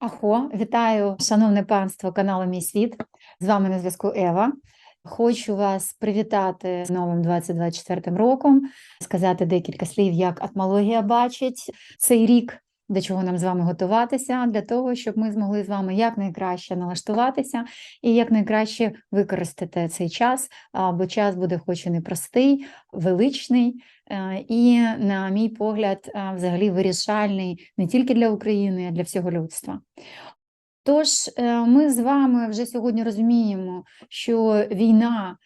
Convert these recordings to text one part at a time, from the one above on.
Ахо, вітаю, шановне панство каналу Мій світ. З вами на зв'язку Ева. Хочу вас привітати з новим 2024 роком, сказати декілька слів, як атмологія бачить цей рік, до чого нам з вами готуватися, для того, щоб ми змогли з вами якнайкраще налаштуватися і якнайкраще використати цей час, бо час буде хоч і непростий, величний, е, і, на мій погляд, взагалі вирішальний не тільки для України, а для всього людства. Тож е, ми з вами вже сьогодні розуміємо, що війна,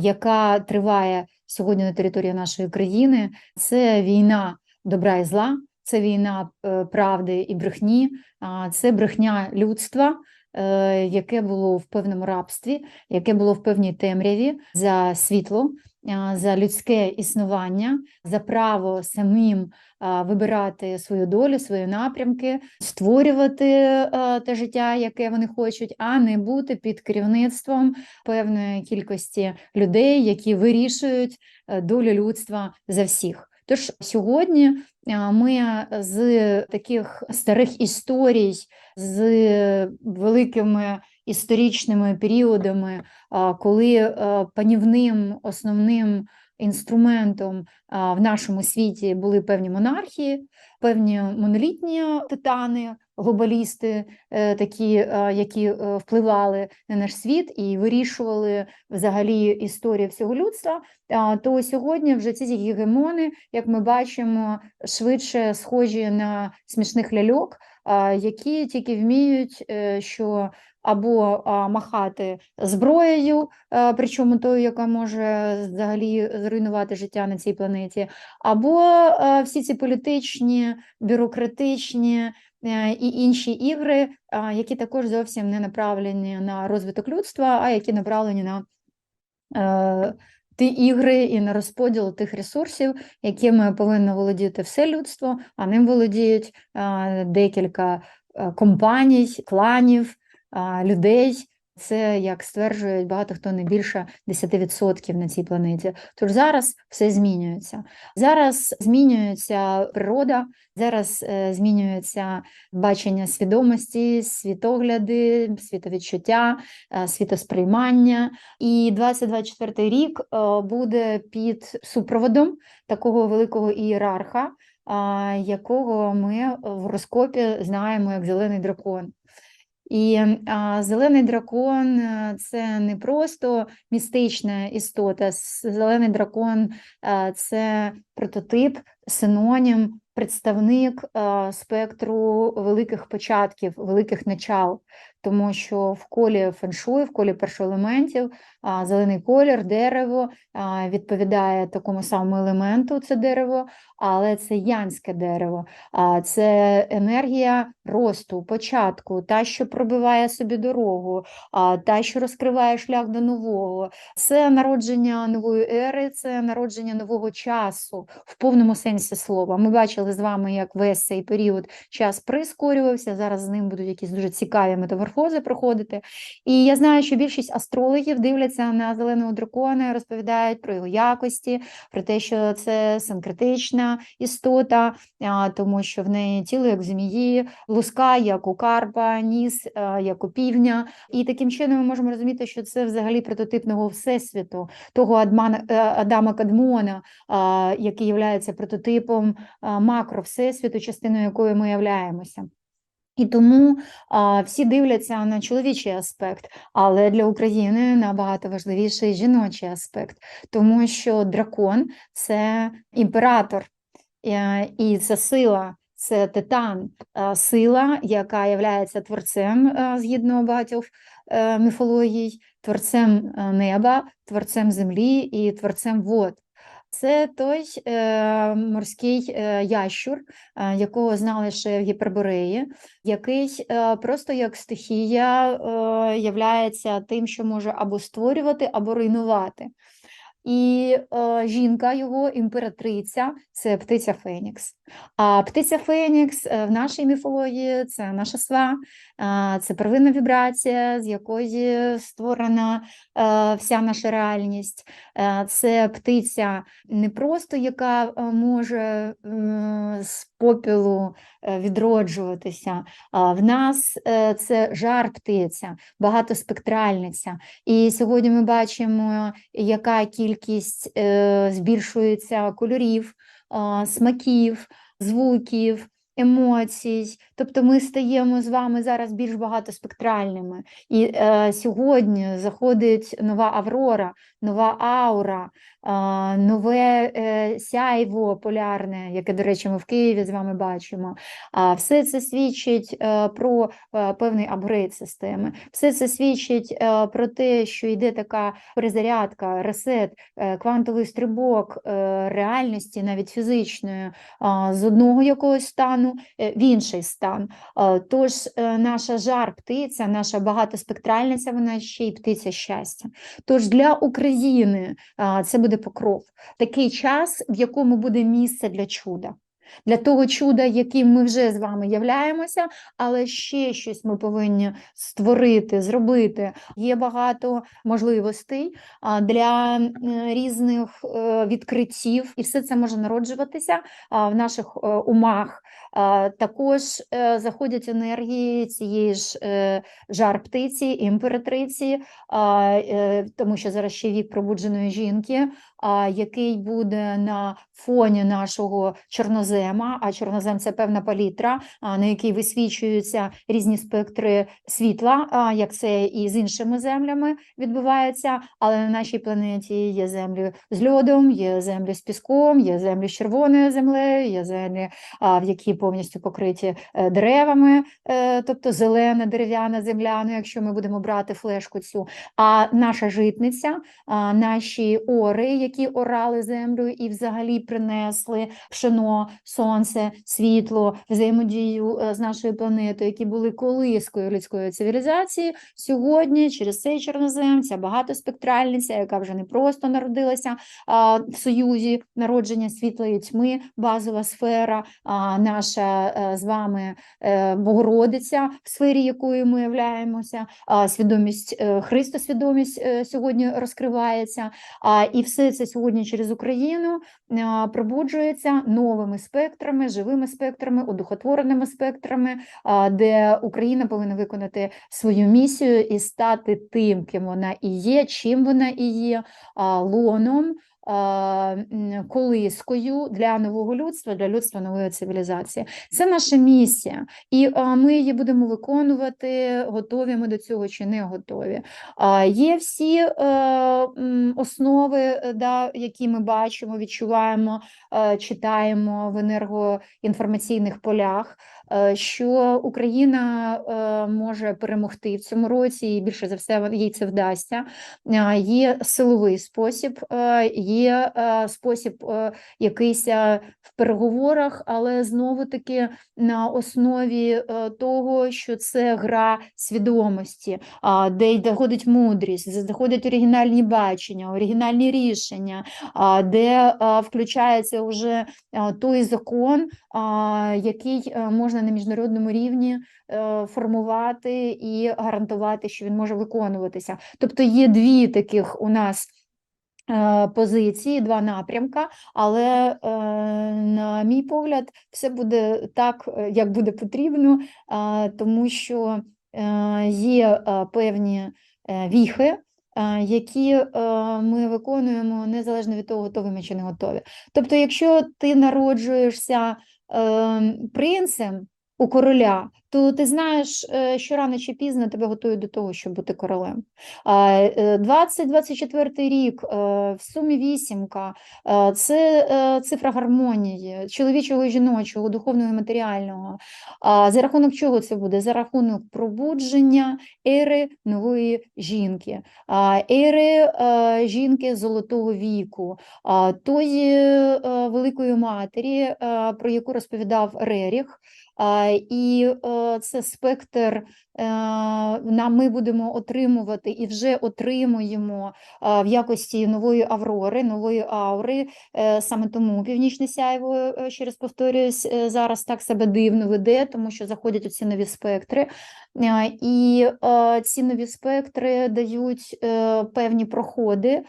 яка триває сьогодні на території нашої країни, це війна добра і зла, це війна е, правди і брехні, а, це брехня людства, е, яке було в певному рабстві, яке було в певній темряві за світло, за людське існування, за право самим вибирати свою долю, свої напрямки, створювати те життя, яке вони хочуть, а не бути під керівництвом певної кількості людей, які вирішують е, долю людства за всіх. Тож сьогодні ми з таких старих історій, з великими історичними періодами, коли панівним основним інструментом в нашому світі були певні монархії, певні монолітні титани, глобалісти, е, такі, е, які е, впливали на наш світ і вирішували взагалі історію всього людства. То сьогодні вже ці гегемони, як ми бачимо, швидше схожі на смішних ляльок, які тільки вміють, що або махати зброєю, причому тою, яка може взагалі зруйнувати життя на цій планеті, або всі ці політичні, бюрократичні і інші ігри, які також зовсім не направлені на розвиток людства, а які направлені на е, ті ігри і на розподіл тих ресурсів, якими повинно володіти все людство, а ним володіють е, декілька е, компаній, кланів, людей. Це, як стверджують багато хто не більше 10% на цій планеті. Тож зараз все змінюється. Зараз змінюється природа, зараз е, змінюється бачення свідомості, світогляди, світовідчуття, е, світосприймання. І 2024 рік е, буде під супроводом такого великого ієрарха, якого ми в гороскопі знаємо як зелений дракон. І а, зелений дракон е, це не просто містична істота. Зелений дракон а, це прототип, синонім, представник а, спектру великих початків, великих начал. Тому що в колі феншуй, в колі першоелементів, зелений колір, дерево відповідає такому самому елементу, це дерево, але це янське дерево. Це енергія росту, початку, та, що пробиває собі дорогу, та, що розкриває шлях до нового. Це народження нової ери, це народження нового часу в повному сенсі слова. Ми бачили з вами, як весь цей період час прискорювався. Зараз з ним будуть якісь дуже цікаві метаморфози проходити. І я знаю, що більшість астрологів дивляться на зеленого дракона, розповідають про його якості, про те, що це синкретична істота, тому що в неї тіло як змії, луска, як у карпа, ніс, як у півня. І таким чином ми можемо розуміти, що це взагалі прототип нового всесвіту, того Адмана, е, Адама Кадмона, який є прототипом макро всесвіту, частиною якої ми являємося. І тому а, всі дивляться на чоловічий аспект, але для України набагато важливіший жіночий аспект, тому що дракон це імператор, е, і це сила, це титан, е, сила, яка є творцем е, згідно багатьох міфологій, творцем неба, творцем землі і творцем вод. Це той е, морський е, ящур, е, якого знали ще в Гіпербореї, який е, просто як стихія е, являється тим, що може або створювати, або руйнувати. і е, жінка його, імператриця, це птиця Фенікс. А птиця Фенікс е, в нашій міфології це наша сва, це первинна вібрація, з якої створена е, вся наша реальність. Е, Це птиця не просто яка е, може з попілу відроджуватися. В нас це жар птиця, багатоспектральниця. І сьогодні ми бачимо, яка кількість збільшується кольорів, смаків, звуків. Емоцій, тобто ми стаємо з вами зараз більш багатоспектральними. І е, сьогодні заходить нова аврора, нова аура, а, нове е, сяйво полярне, яке, до речі, ми в Києві з вами бачимо. А все це свідчить е, про е, певний апгрейд системи. Все це свідчить е, про те, що йде така перезарядка, ресет, е, квантовий стрибок е, реальності, навіть фізичної, а, з одного якогось стану е, в інший стан. Е, Тож е, наша жар птиця, наша багатоспектральниця, вона ще й птиця щастя. Тож для України це буде покров, такий час, в якому буде місце для чуда. Для того чуда, яким ми вже з вами являємося, але ще щось ми повинні створити, зробити. Є багато можливостей для різних е, відкриттів, і все це може народжуватися в наших е, умах. Також е, заходять енергії цієї ж жар птиці, імператриці, тому що зараз ще вік пробудженої жінки, який буде на фоні нашого чорнозема, а чорнозем це певна палітра, на якій висвічуються різні спектри світла, як це і з іншими землями відбувається. Але на нашій планеті є землі з льодом, є землі з піском, є землі з червоною землею, є землі, в які повністю покриті е, деревами, е, тобто зелена, дерев'яна земля, ну, якщо ми будемо брати флешку цю. А наша житниця, наші ори, які орали землю і взагалі принесли пшено, сонце, світло, взаємодію е, з нашою планетою, які були колискою людської цивілізації. Сьогодні через цей чорнозем, ця багатоспектральниця, яка вже не просто народилася а, в союзі народження світла і тьми, базова сфера, а, наша е, з вами е, Богородиця, в сфері якої ми являємося, а, свідомість Христосвідомість сьогодні розкривається. А, і все це сьогодні через Україну пробуджується новими спектрами, живими спектрами, одухотвореними спектрами, де Україна повинна виконати свою місію і стати тим, ким вона і є, чим вона і є, лоном. М, Колискою для нового людства, для людства нової цивілізації. Це наша місія, і ми її будемо виконувати, готові ми до цього чи не готові. Є всі е, основи, е, які ми бачимо, відчуваємо, е, читаємо в енергоінформаційних полях, е, що Україна е, може перемогти в цьому році, і більше за все їй це вдасться. Є силовий спосіб, е, є е, спосіб е, якийсь е, в переговорах, але знову таки на основі того, що це гра свідомості, де доходить мудрість, де оригінальні бачення, оригінальні рішення, де включається вже той закон, який можна на міжнародному рівні формувати і гарантувати, що він може виконуватися. Тобто є дві таких у нас. Е, Позиції, два напрямка, але, е, на мій погляд, все буде так, е, як буде потрібно, тому що є певні віхи, які ми виконуємо незалежно від того, готові ми чи не готові. Тобто, якщо ти народжуєшся е, принцем у короля, то ти знаєш, е, що рано чи пізно тебе готують до того, щоб бути королем. А, е, 20-24 рік, е, в сумі вісімка, це цифра гармонії, чоловічого і жіночого, духовного і матеріального. За рахунок чого це буде? За рахунок пробудження ери нової жінки, ери жінки золотого віку, тої великої матері, про яку розповідав Реріх. І це спектр е, ми будемо отримувати і вже отримуємо е, в якості нової аврори, нової аури. Е, Саме тому північне сяйво, ще раз повторююсь, зараз так себе дивно веде, тому що заходять оці нові спектри. І ці нові спектри дають певні проходи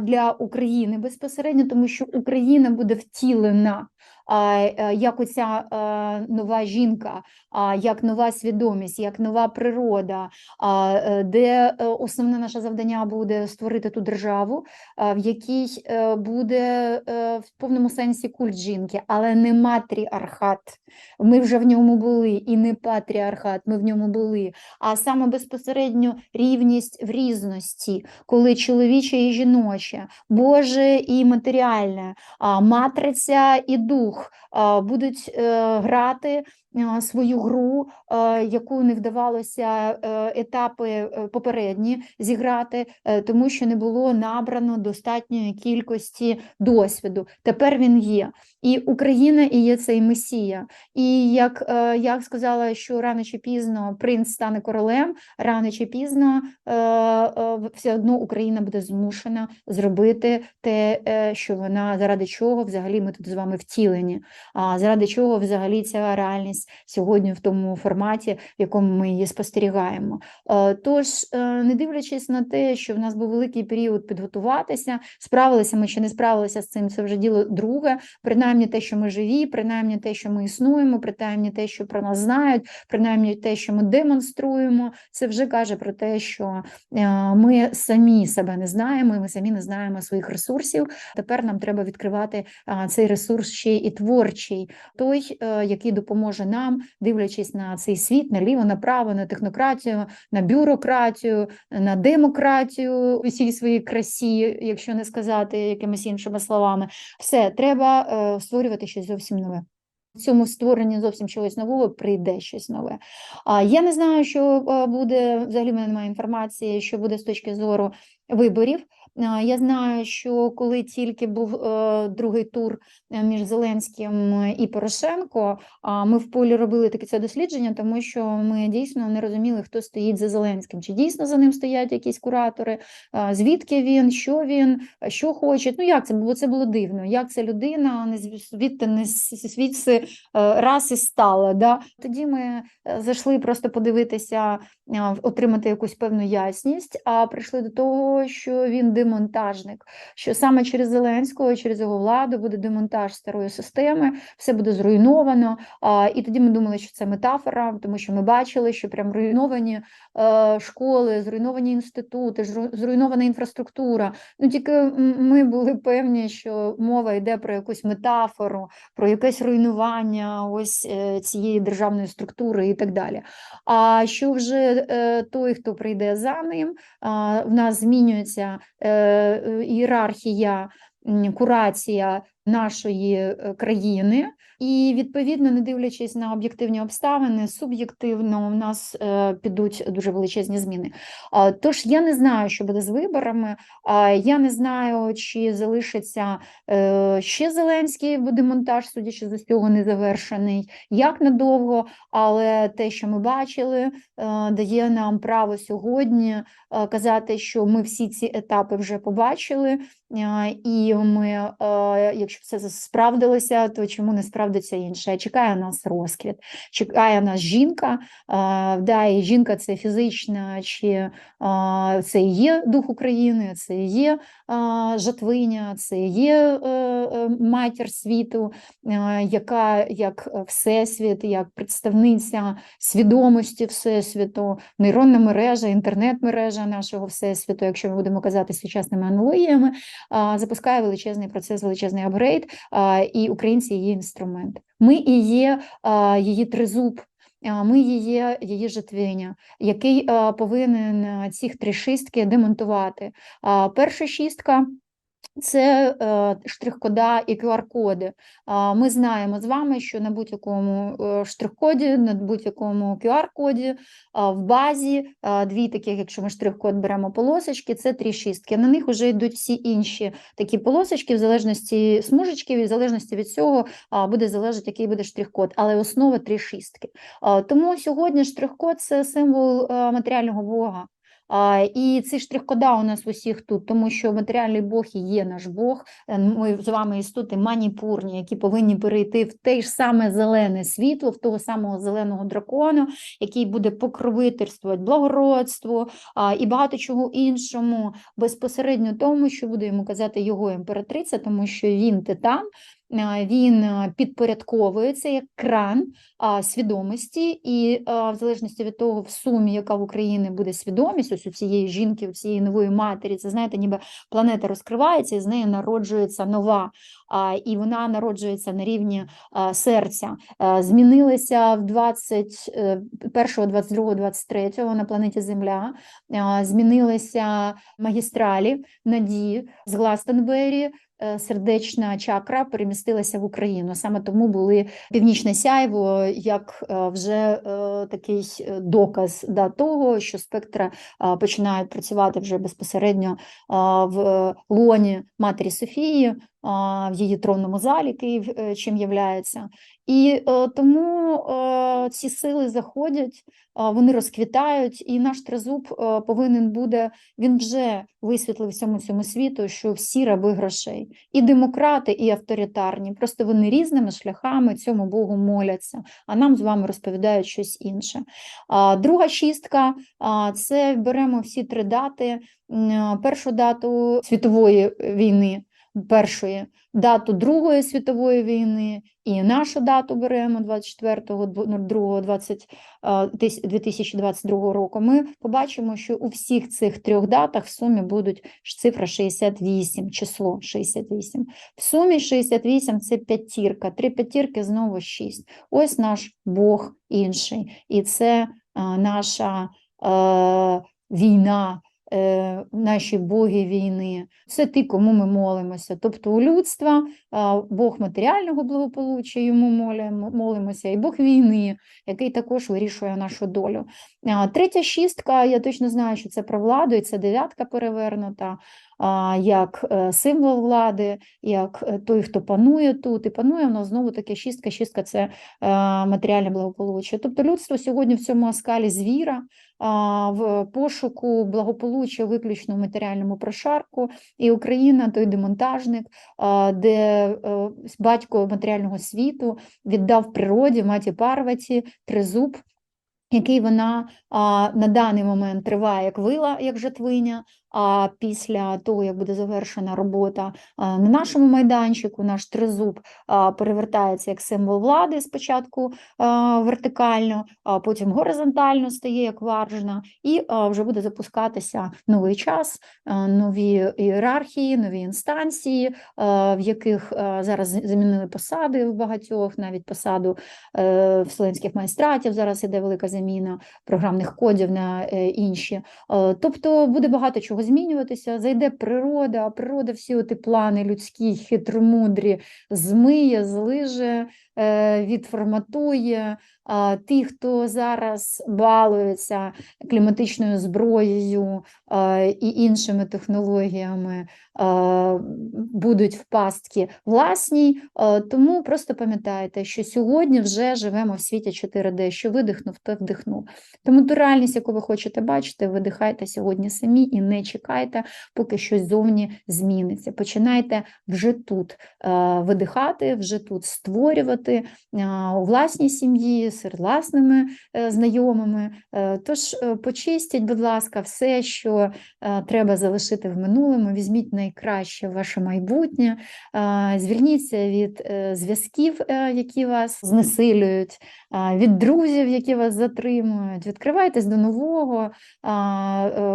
для України безпосередньо, тому що Україна буде втілена як оця е, нова жінка, як нова свідомість, як нова природа, е, де е, основне наше завдання буде створити ту державу, в якій е, буде е, в повному сенсі культ жінки, але не матріархат. Ми вже в ньому були, і не патріархат, ми в ньому були, а саме безпосередньо рівність в різності, коли чоловіче і жіноче, Боже і матеріальне, матриця і дух а, будуть е, грати свою гру, е, яку не вдавалося е, етапи е, попередні зіграти, е, тому що не було набрано достатньої кількості досвіду. Тепер він є. І Україна і є цей месія. І як, е, як сказала, що рано чи пізно принц стане королем, рано чи пізно е, е, все одно Україна буде змушена зробити те, е, що вона заради чого взагалі ми тут з вами втілені. А заради чого взагалі ця реальність сьогодні в тому форматі, в якому ми її спостерігаємо. Е, Тож, е, не дивлячись на те, що в нас був великий період підготуватися, справилися ми чи не справилися з цим, це вже діло друге. Принаймні те, що ми живі, принаймні те, що ми існуємо, принаймні те, що про нас знають, принаймні те, що ми демонструємо, це вже каже про те, що е, ми самі себе не знаємо, і ми самі не знаємо своїх ресурсів. Тепер нам треба відкривати цей ресурс ще і творчий, той, який допоможе нам, дивлячись на цей світ, наліво, направо, на технократію, на бюрократію, на демократію у всій своїй красі, якщо не сказати якимись іншими словами. Все, треба е, створювати щось зовсім нове. В цьому створенні зовсім чогось нового прийде щось нове. А я не знаю, що е, буде взагалі в мене немає інформації, що буде з точки зору виборів. Я знаю, що коли тільки був е, другий тур е, між Зеленським і Порошенко, ми в полі робили таке це дослідження, тому що ми дійсно не розуміли, хто стоїть за Зеленським, чи дійсно за ним стоять якісь куратори, звідки він, що він, що хоче. Ну як це було? Це було дивно. Як ця людина не звідти не звідси е, раз і стала. Да? Тоді ми зайшли просто подивитися, отримати якусь певну ясність, а прийшли до того, що він демонтажник, що саме через Зеленського, через його владу буде демонтаж старої системи, все буде зруйновано. І тоді ми думали, що це метафора, тому що ми бачили, що прям руйновані е, школи, зруйновані інститути, зруйнована інфраструктура. Ну тільки ми були певні, що мова йде про якусь метафору, про якесь руйнування ось е, цієї державної структури і так далі. А що вже е, той, хто прийде за ним, в нас змінюється ієрархія, курація нашої е, країни, і відповідно, не дивлячись на об'єктивні обставини, суб'єктивно в нас е, підуть дуже величезні зміни. Тож я не знаю, що буде з виборами. Я не знаю, чи залишиться е, ще Зеленський, бо демонтаж, судячи з усього, не завершений, як надовго, але те, що ми бачили, дає нам право сьогодні казати, що ми всі ці етапи вже побачили, і ми, е, все це справдилося, то чому не справдиться інше? Чекає нас розквіт, чекає нас жінка, да, і жінка це фізична, чи це є дух України, це є жатвиня, це є е, е, матір світу, е, яка як всесвіт, як представниця свідомості всесвіту, нейронна мережа, інтернет-мережа нашого всесвіту, якщо ми будемо казати сучасними аналогіями, запускає величезний процес, величезний апгрейд, а, і українці її інструмент. Ми і є її тризуб. Ми її її житвиня, який повинен ці три шістки демонтувати. Перша шістка це е, штрих-кода і QR-коди. Ми знаємо з вами, що на будь-якому е, штрих-коді, на будь-якому QR-коді в базі дві таких, якщо ми штрих-код беремо полосочки, це три шістки. На них вже йдуть всі інші такі полосочки, в залежності смужечки, в залежності від цього буде залежати, який буде штрих-код, але основа три шістки. Тому сьогодні штрих-код це символ е, матеріального Бога. І ці штрих-кода у нас усіх тут, тому що матеріальний Бог і є наш Бог. Е, Ми з вами істоти маніпурні, які повинні перейти в те ж саме зелене світло, в того самого зеленого дракона, який буде покровительствувати благородству і багато чого іншому, безпосередньо тому, що буде йому казати його імператриця, тому що він титан. А, Він підпорядковується як кран свідомості, і а, в залежності від того, в сумі, яка в Україні буде свідомість, ось у цієї жінки, у цієї нової матері, це знаєте, ніби планета розкривається, і з нею народжується нова, і вона народжується на рівні серця. Змінилися в 21, 22, 23 на планеті Земля, змінилися магістралі надії з Гластенбері, е, сердечна чакра перемістилася в Україну. Саме тому були північне сяйво як е, вже е, такий доказ да, того, що спектра починають працювати вже безпосередньо в лоні Матері Софії, в її тронному залі Київ е, чим являється. І е, тому е, ці сили заходять, вони розквітають, і наш тризуб е, повинен буде, він вже висвітлив всьому цьому світу, що всі раби грошей, і демократи, і авторитарні. Просто вони різними шляхами цьому Богу моляться, а нам з вами розповідають щось інше. Друга шістка це беремо всі три дати. Першу дату світової війни першої, дату Другої світової війни і нашу дату беремо 24.02.2022 року, ми побачимо, що у всіх цих трьох датах в сумі будуть цифра 68, число 68. В сумі 68 – це п'ятірка, три п'ятірки знову 6. Ось наш Бог інший. І це наша е, війна, е, наші боги війни, це ті, кому ми молимося. Тобто у людства Бог матеріального благополуччя, йому молимо, молимося, і Бог війни, який також вирішує нашу долю. Третя шістка, я точно знаю, що це про владу, і це дев'ятка перевернута, як е, символ влади, як е, той, хто панує тут, і панує воно знову таке шістка, шістка це е, матеріальне благополуччя. Тобто людство сьогодні в цьому аскалі звіра, в пошуку благополуччя виключно в матеріальному прошарку, і Україна той демонтажник, де батько матеріального світу віддав природі маті Парваті тризуб, який вона а, на даний момент триває як вила, як жатвиня. А після того, як буде завершена робота на нашому майданчику, наш тризуб перевертається як символ влади спочатку вертикально, а потім горизонтально стає як варжна, і вже буде запускатися новий час, нові ієрархії, нові інстанції, в яких зараз замінили посади в багатьох, навіть посаду е, вселенських майстратів. Зараз іде велика заміна програмних кодів на е, інші. Е, Тобто буде багато чого змінюватися, зайде природа, а природа всі оті плани людські, хитромудрі, змиє, злиже, е, відформатує. Ті, хто зараз балується кліматичною зброєю е, і іншими технологіями, е, будуть в пастці власній. Тому просто пам'ятайте, що сьогодні вже живемо в світі 4D, що видихнув, то вдихнув. Тому ту реальність, яку ви хочете бачити, видихайте сьогодні самі і не чекайте, поки щось зовні зміниться. Починайте вже тут е, видихати, вже тут створювати е, у власній сім'ї, серед власними е, знайомими. Тож почистіть, будь ласка, все, що треба залишити в минулому, візьміть найкраще ваше майбутнє, звільніться від зв'язків, які вас знесилюють, від друзів, які вас затримують, відкривайтесь до нового,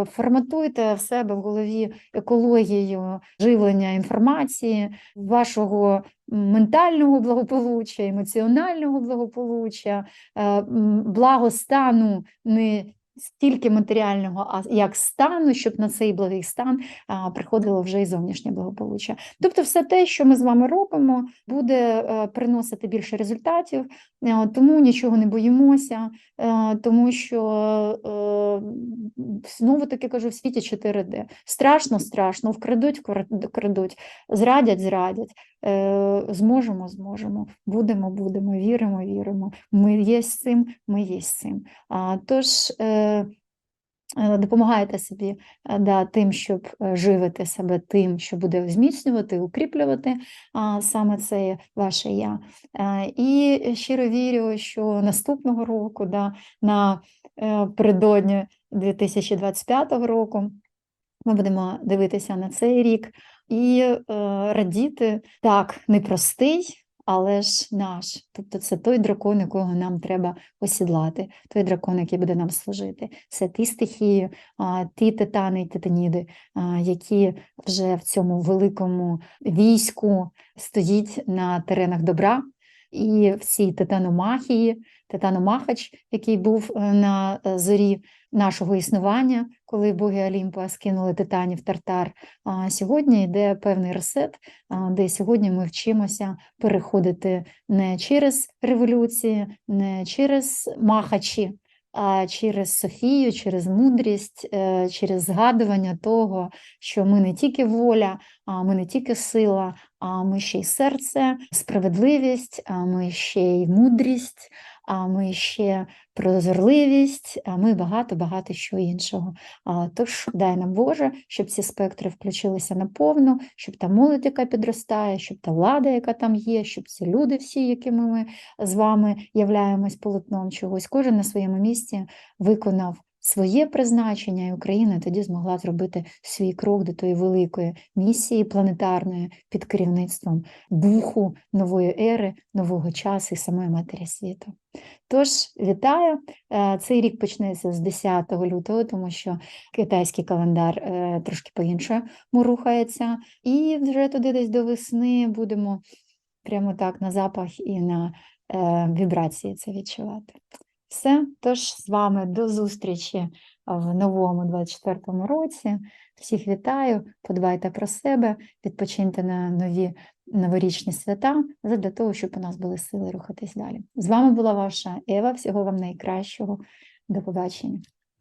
форматуйте себе в голові екологією живлення інформації, вашого ментального благополуччя, емоціонального благополуччя, е, благостану не стільки матеріального, а як стану, щоб на цей благий стан приходило вже і зовнішнє благополуччя. Тобто, все те, що ми з вами робимо, буде е, приносити більше результатів, е, тому нічого не боїмося, е, тому що знову таки кажу, в світі 4D. Страшно, страшно, вкрадуть, вкрадуть, зрадять, зрадять. Е, Зможемо, зможемо, будемо, будемо, віримо, віримо. Ми є з цим, ми є з цим. Тож е, е, допомагайте собі да, тим, щоб живити себе тим, що буде зміцнювати, укріплювати саме це ваше я. І щиро вірю, що наступного року, да, на передодні 2025 року, ми будемо дивитися на цей рік і е, радіти так, непростий, але ж наш. Тобто це той дракон, якого нам треба осідлати, той дракон, який буде нам служити. Це ті стихії, ті титани і титаніди, які вже в цьому великому війську стоїть на теренах добра. І всі титаномахії, титаномахач, який був е, на е, зорі нашого існування, коли боги Олімпа скинули титанів Тартар. А сьогодні йде певний ресет, де сьогодні ми вчимося переходити не через революції, не через махачі, через Софію, через мудрість, е, через згадування того, що ми не тільки воля, а ми не тільки сила, а ми ще й серце, справедливість, а ми ще й мудрість, а ми ще прозорливість, а ми багато-багато що іншого. Тож дай нам Боже, щоб ці спектри включилися наповну, щоб та молодь, яка підростає, щоб та влада, яка там є, щоб ці люди всі, якими ми з вами являємось полотном чогось, кожен на своєму місці виконав своє призначення, і Україна тоді змогла зробити свій крок до тої великої місії планетарної під керівництвом духу нової ери, нового часу і самої матері світу. Тож вітаю! Е, Цей рік почнеться з 10 лютого, тому що китайський календар е, трошки по-іншому рухається, і вже туди десь до весни будемо прямо так на запах і на е, вібрації це відчувати. Все, тож з вами до зустрічі в новому 24-му році. Всіх вітаю, подбайте про себе, відпочиньте на нові новорічні свята, для того, щоб у нас були сили рухатись далі. З вами була ваша Ева. Всього вам найкращого. До побачення.